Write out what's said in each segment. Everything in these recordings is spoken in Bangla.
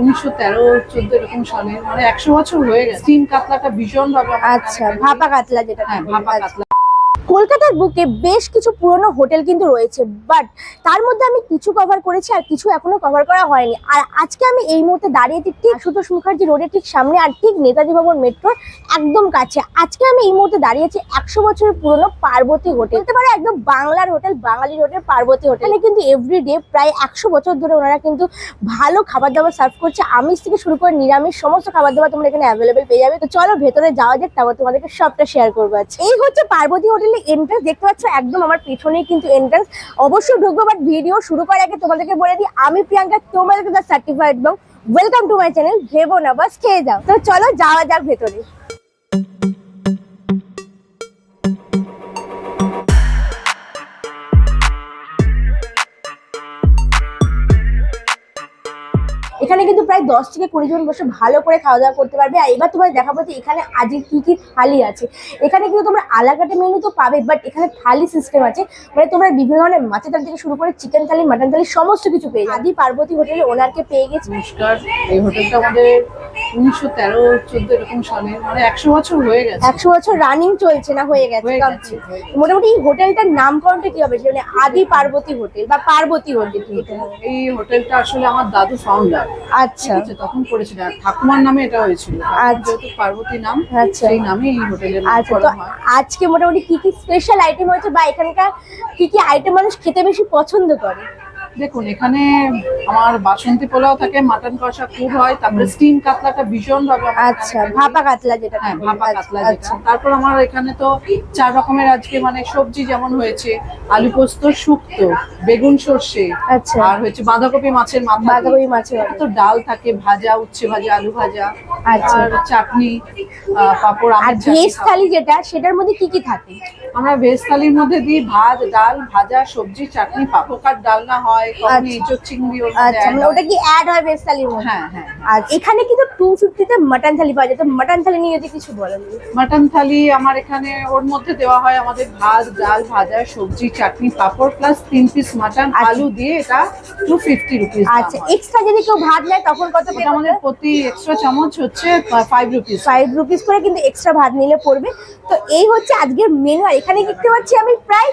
উনিশশো তেরো চোদ্দ এরকম সালে। মানে একশো বছর হয়ে গেছে। স্টিম কাতলাটা ভীষণ ভাবে আচ্ছা ভাপা কাতলা যেটা হ্যাঁ ভাপা কাতলা। কলকাতার বুকে বেশ কিছু পুরনো হোটেল কিন্তু রয়েছে বাট তার মধ্যে আমি কিছু কভার করেছি আর কিছু এখনও কভার করা হয়নি। আর আজকে আমি এই মুহূর্তে দাঁড়িয়ে আছি ঠিক আশুতোষ মুখার্জি রোডের ঠিক সামনে আর ঠিক নেতাজি ভবন মেট্রোর একদম কাছে। আজকে আমি এই মুহূর্তে দাঁড়িয়েছি একশো বছরের পুরনো পার্বতী হোটেল। বলতে পারো একদম বাংলার হোটেল বাঙালির হোটেল পার্বতী হোটেল। কিন্তু এভরিডে প্রায় একশো বছর ধরে ওনারা কিন্তু ভালো খাবার দাবার সার্ভ করছে। আমিষ থেকে শুরু করে নিরামিষ সমস্ত খাবার দাবার তোমরা এখানে অ্যাভেলেবেল পেয়ে যাবে। তো চলো ভেতরে যাওয়া যাক, তারপর তোমাদেরকে সবটা শেয়ার করব আজকে। এই হচ্ছে পার্বতী হোটেলের এন্ট্রান্স দেখতে পাচ্ছ, একদম আমার পেছনেই কিন্তু এন্ট্রান্স অবশ্যই ঢুকবো বাট ভিডিও শুরু করার আগে তোমাদেরকে বলে দিই, আমি প্রিয়াঙ্কা তোমাদেরকে সার্টিফাইড এবং ওয়েলকাম টু মাই চ্যানেল ভেবো না, বাস খেয়ে যাও। তো চলো, যাওয়া যাক ভেতরে। দশ থেকে কুড়ি জন বসে ভালো করে খাওয়া দাওয়া করতে পারবে। আর এবার তোমার দেখাবো যে এখানে আজকে কি কি থালি আছে। এখানে কিন্তু তোমরা আলাকাটে মেনু তো পাবে বাট এখানে থালি সিস্টেম আছে। মানে তোমরা বিভিন্ন ধরনের মাছের থালি থেকে শুরু করে চিকেন থালি মাটন থালি সমস্ত কিছু পেয়ে আদি পার্বতী হোটেলে ওনারকে পেয়ে গেছি। নমস্কার এই হোটেলটা আমাদের উনিশশো তেরো চোদ্দ এরকম সালে মানে একশো বছর হয়ে গেছে। একশো বছর রানিং চলছে না হয়ে গেছে। মোটামুটি এই হোটেলটার নামকরণটা কি হবে? মানে আদি পার্বতী হোটেল বা পার্বতী হোটেল? এই হোটেলটা আসলে আমার দাদু ফাউন্ডার আচ্ছা। ঠিক তখন করেছিল। আর ঠাকুমার নামে এটা হয়েছিল। আচ্ছা। যেহেতু পার্বতী নাম আচ্ছা। সেই নামে এই হোটেলের আচ্ছা তো আজকে মোটামুটি কি কি স্পেশাল আইটেম হয়েছে বা এখানকার কি কি আইটেম মানুষ খেতে বেশি পছন্দ করে? দেখুন এখানে আমার বাসন্তী পোলাও থাকে মাটন কষা খুব হয় তারপরে স্টিম কাতলাটা ভীষণ ভাবে আচ্ছা ভাপা কাতলা যেটা হ্যাঁ ভাপা আচ্ছা, কাতলা আচ্ছা যেটা তারপর আমার এখানে তো চার রকমের আজকে মানে সবজি যেমন হয়েছে আলু পোস্ত শুক্তো বেগুন সর্ষে আচ্ছা। আর হচ্ছে বাঁধাকপি মাছের মাথা বাঁধাকপি মাছের। তো ডাল থাকে ভাজা উচ্ছে ভাজা আলু ভাজা আচ্ছা। আর চাটনি পাঁপড় আর ভেজ থালি যেটা সেটার মধ্যে কি কি থাকে আমরা ভেজ থালির মধ্যে দিই ভাত ডাল ভাজা সবজি চাটনি পাপকার ডালনা হয় কখনো আচ্ছা। এঁচোর চিংড়ি আচ্ছা মানে হয়। ওটা কি অ্যাড হয় ভেজ থালির মধ্যে? হ্যাঁ হ্যাঁ আর এখানে কিন্তু টু ফিফটিতে মাটন থালি পাওয়া যায়। তো মাটন থালি নিয়ে যদি কিছু বলেন। মাটন থালি আমার এখানে ওর মধ্যে দেওয়া হয় আমাদের ভাত ডাল ভাজা সবজি চাটনি পাঁপড় প্লাস তিন পিস মাটন আচ্ছা। আলু দিয়ে এটা টু ফিফটি রুপিস আচ্ছা এক্সট্রা যদি কেউ ভাত নেয় তখন কত আমাদের প্রতি এক্সট্রা চামচ হচ্ছে ফাইভ রুপিস ফাইভ রুপিস করে কিন্তু এক্সট্রা ভাত নিলে পড়বে। তো এই হচ্ছে আজকের মেনু আর এখানে দেখতে পাচ্ছি আমি প্রায়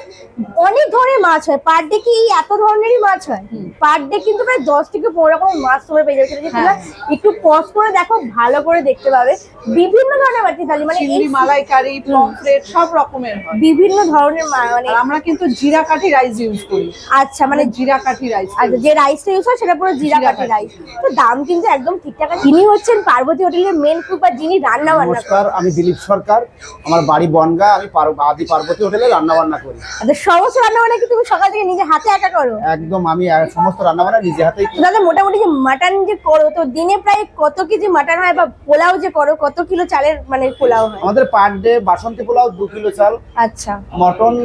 অনেক ধরনের মাছ হয়। পার ডে কি এই এত ধরনেরই মাছ হয়? পার ডে কিন্তু প্রায় দশ থেকে পনেরো রকমের মাছ তোমরা পেয়ে যাবে। সেটা তোমরা একটু পজ করে দেখো ভালো করে দেখতে পাবে। বিভিন্ন ধরনের মাছের থালি মানে চিংড়ি মালাইকারি পমফ্রেট সব রকমের হয়। বিভিন্ন ধরনের মানে আমরা কিন্তু জিরা কাঠি রাইস ইউজ করি। আচ্ছা মানে জিরা কাঠি রাইস আচ্ছা যে রাইসটা ইউজ হয় সেটা পুরো জিরা কাঠি। রাইস তো দাম কিন্তু একদম ঠিকঠাক আছে। যিনি হচ্ছেন পার্বতী হোটেলের মেন কুক আর যিনি রান্না বান্না করেন নমস্কার আমি দিলীপ সরকার। আমার বাড়ি বনগা আমি পার- আদি পার্বতী হোটেলে রান্না বান্না করি? আচ্ছা সমস্ত রান্না বান্না কি তুমি সকাল থেকে নিজে হাতে একা করো? একদম আমি সমস্ত রান্না বান্না নিজে হাতেই করি। তাহলে মোটামুটি যে মাটন যে করো তো দিনে প্রায় কত কেজি মাটন হয় বা পোলাও যে করো কত কিলো চালের মানে পোলাও হয়? আমাদের পার ডে বাসন্তী পোলাও দু কিলো চাল। আচ্ছা। মটন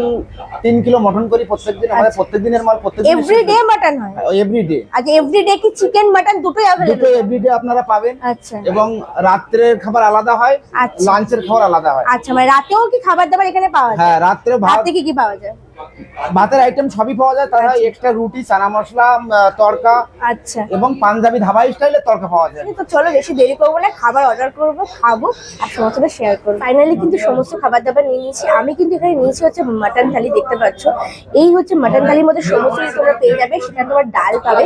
তিন কিলো মটন করি প্রত্যেকদিন আমাদের প্রত্যেক দিনের মাল প্রত্যেক এভরি ডে মাটন হয়? এভরি ডে আচ্ছা এভরি ডে কি চিকেন মাটন দুটোই দুটো অ্যাভেলেবল এভরি ডে আপনারা পাবেন। আচ্ছা। এবং রাত্রের খাবার আলাদা হয় আচ্ছা। লাঞ্চের খাবার আলাদা হয়। আচ্ছা মানে রাতেও কি খাবার দাবার এখানে পাওয়া যায়? হ্যাঁ রাত্রে ভাত রাতে কি পাওয়া যায়? ভাতের আইটেম সবই পাওয়া যায়। তারা এক্সট্রা রুটি চানা মশলা তড়কা আচ্ছা। এবং পাঞ্জাবি ধাবাই স্টাইলে তড়কা পাওয়া যায়। তো চলো বেশি দেরি করব না খাবার অর্ডার করব খাব আর সমস্তটা শেয়ার করব। ফাইনালি কিন্তু সমস্ত খাবার দাবার নিয়ে নিয়েছি। আমি কিন্তু এখানে নিয়েছি হচ্ছে মাটন থালি দেখতে পাচ্ছ। এই হচ্ছে মাটন থালির মধ্যে সমস্ত কিছু তোমরা পেয়ে যাবে। সেখানে তোমার ডাল পাবে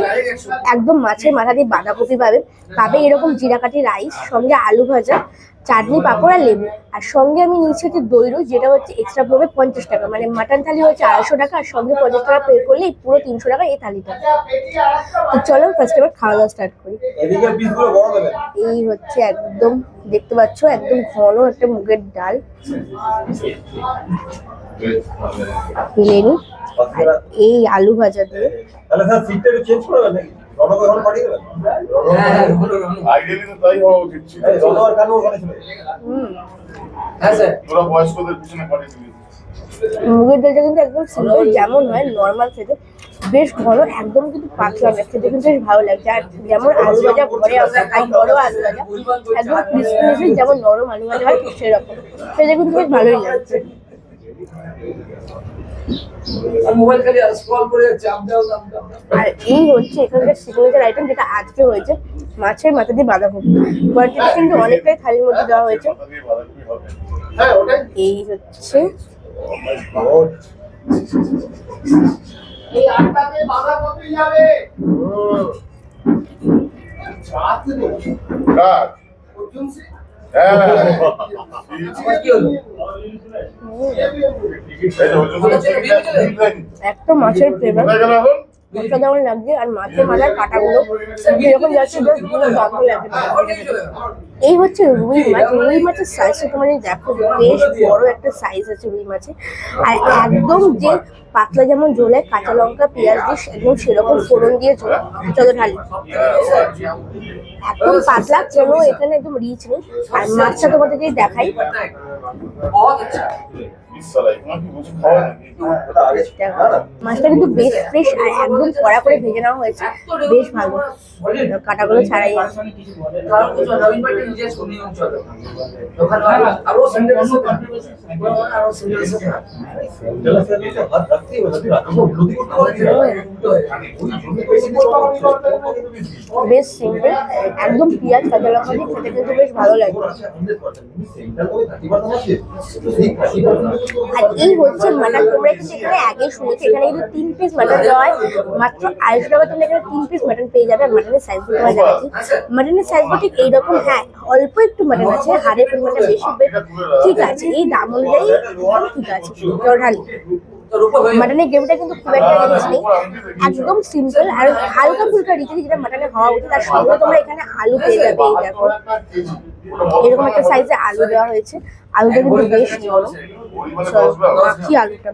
একদম মাছের মাথা দিয়ে বাঁধাকপি পাবে। পাবে এরকম জিরাকাঠি রাইস সঙ্গে আলু ভাজা চাটনি পাঁপড় আর লেবু। আর সঙ্গে আমি নিয়েছি হচ্ছে দইরু যেটা হচ্ছে এক্সট্রা পড়বে পঞ্চাশ টাকা। মানে মাটন থালি হচ্ছে আড়াইশো টাকা আর সঙ্গে পঞ্চাশ টাকা পে করলে এই পুরো তিনশো টাকা এই থালিটা। তো চলো ফার্স্ট এবার খাওয়া দাওয়া স্টার্ট করি। এই হচ্ছে একদম দেখতে পাচ্ছ একদম ঘন একটা মুগের ডাল। এই আলু ভাজা দিয়ে। পাঠিয়ে দেবেন আইডিয়ালি তো তাই হওয়া উচিত ছিল ওখানে ছিল তোরা বয়স্কদের পিছনে পাঠিয়ে দিবি। মুগের ডালটা কিন্তু একদম সিম্পল যেমন হয় নর্মাল খেতে। বেশ ঘন একদম কিন্তু পাতলা না খেতে কিন্তু বেশ ভালো লাগছে। আর যেমন আলু ভাজা ঘরে আমরা খাই বড় আলু ভাজা। একদম ক্রিসপি ক্রিসপি যেমন নরম আলু ভাজা হয় সেরকম। সেটা কিন্তু বেশ ভালোই লাগছে। আর এই হচ্ছে এখানকার সিগনেচার আইটেম যেটা আজকে হয়েছে মাছের মাথা দিয়ে বাঁধাকপি। কোয়ান্টিটি কিন্তু অনেকটাই থালির মধ্যে দেওয়া হয়েছে। হ্যাঁ ওটাই। এই হচ্ছে যাবে। হ্যাঁ। একটা মাছের ফ্লেভার? অসাধারণ লাগছে, আর মাছের মাথার কাটাগুলো যেরকম যাচ্ছে, বেশ পুরো দাম লাগছে এই হচ্ছে রুই মাছ। রুই মাছের সাইজটা তোমার দেখো, বেশ বড় একটা সাইজ আছে রুই মাছে আর একদম যে পাতলা যেমন ঝোলে, কাঁচা লঙ্কা, পেঁয়াজ দিয়ে একদম সেরকম ফোড়ন দিয়ে ঝোল। চলো ঢালি। একদম পাতলা, কোনো এখানে একদম রিচ নেই। আর মাছটা তোমাদেরকে দেখাই। হ্যাঁ, মাছটা কিন্তু বেশ ফ্রেশ আর একদম কড়া করে ভেজে নেওয়া হয়েছে। বেশ ভালো। কাটাগুলো ছাড়াই। আছে বেশ সিম্পল একদম পিঁয়াজ কাঁচা লঙ্কা দিয়ে খেতে কিন্তু বেশ ভালো লাগে। আর এই হচ্ছে মাটন তোমরা কিন্তু এখানে আগে শুনেছো এখানে কিন্তু তিন পিস মাটন দেওয়া হয়। মাত্র আড়াইশো টাকা তোমরা এখানে তিন পিস মাটন পেয়ে যাবে আর মাটনের সাইজ তোমার দেখাচ্ছি। মাটনের সাইজটা ঠিক এইরকম হ্যাঁ অল্প একটু মাটন আছে হাড়ের পরিমাণটা বেশি ঠিক আছে এই দাম অনুযায়ী ঠিক আছে হয়ে মাটনের গ্রেভিটা কিন্তু খুব একটা রিচ নেই একদম সিম্পল আর হালকা ফুলকা রিচ যেটা মাটনে হওয়া উচিত তার সঙ্গে তোমরা এখানে আলু পেয়ে যাবে এই দেখো। এরকম একটা সাইজে আলু দেওয়া হয়েছে আলুটা কিন্তু বেশ বড়। মাখি আলুটা।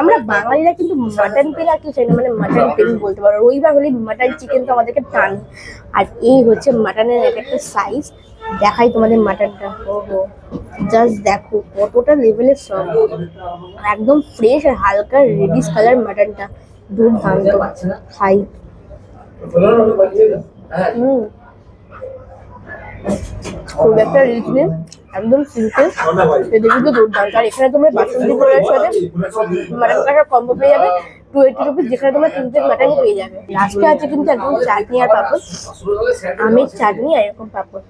আমরা বাঙালিরা কিন্তু মাটন পেলে আর কি চাই না মানে মাটন পেলে বলতে পারো। রবিবার হলে মাটন চিকেন তো আমাদেরকে টান। আর এই হচ্ছে মাটনের এক একটা সাইজ দেখাই তোমাদের মাটনটা ওহো জাস্ট দেখো কতটা লেভেলের সব। একদম ফ্রেশ আর হালকা রেডিশ কালার মাটনটা দুর্দান্ত। খাই। হুম। খুব একটা রিচ একদম সিম্পল এটা কিন্তু দুর্দান্ত আর এখানে তোমরা বাসন্তী পোলার সাথে মাটন কাটার কম্বো পেয়ে যাবে। টু এইটি রুপিস যেখানে তোমরা তিন পিস মাটনই পেয়ে যাবে। লাস্টে আছে কিন্তু একদম চাটনি আর পাপড়। আমের চাটনি আর এরকম পাপড়।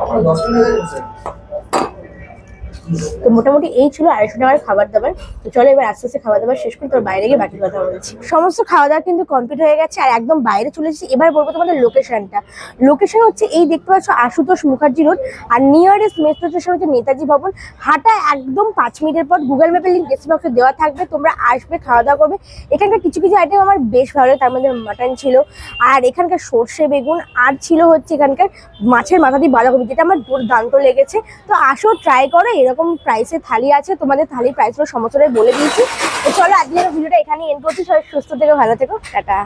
আমার দশ মিনিট হয়ে তো মোটামুটি এই ছিল আড়াইশো টাকার খাবার দাবার। তো চলো এবার আস্তে আস্তে খাওয়া দাবার শেষ করি তোর বাইরে গিয়ে বাকি কথা বলছি। সমস্ত খাওয়া দাওয়া কিন্তু কমপ্লিট হয়ে গেছে আর একদম বাইরে চলে এসেছি। এবার বলব তোমাদের লোকেশনটা লোকেশন হচ্ছে এই দেখতে পাচ্ছ আশুতোষ মুখার্জি রোড আর নিয়ারেস্ট মেট্রো স্টেশন হচ্ছে নেতাজি ভবন। হাঁটা একদম পাঁচ মিনিটের পর গুগল ম্যাপের লিঙ্ক ডেসক্রিপশন বক্সে দেওয়া থাকবে। তোমরা আসবে, খাওয়া দাওয়া করবে। এখানকার কিছু কিছু আইটেম আমার বেশ ভালো লাগে। তার মধ্যে মাটন ছিল আর এখানকার সর্ষে বেগুন আর ছিল হচ্ছে এখানকার মাছের মাথা দিয়ে বাঁধাকপি, যেটা আমার দুর্দান্ত লেগেছে। তো আসো ট্রাই করো, এরকম প্রাইসে থালি আছে, তোমাদের থালির প্রাইসগুলো সমস্তটাই বলে দিয়েছি। চলো আজকের ভিডিওটা এখানে এন্ড করছি। সবাই সুস্থ থেকে, ভালো থেকো, টাটা।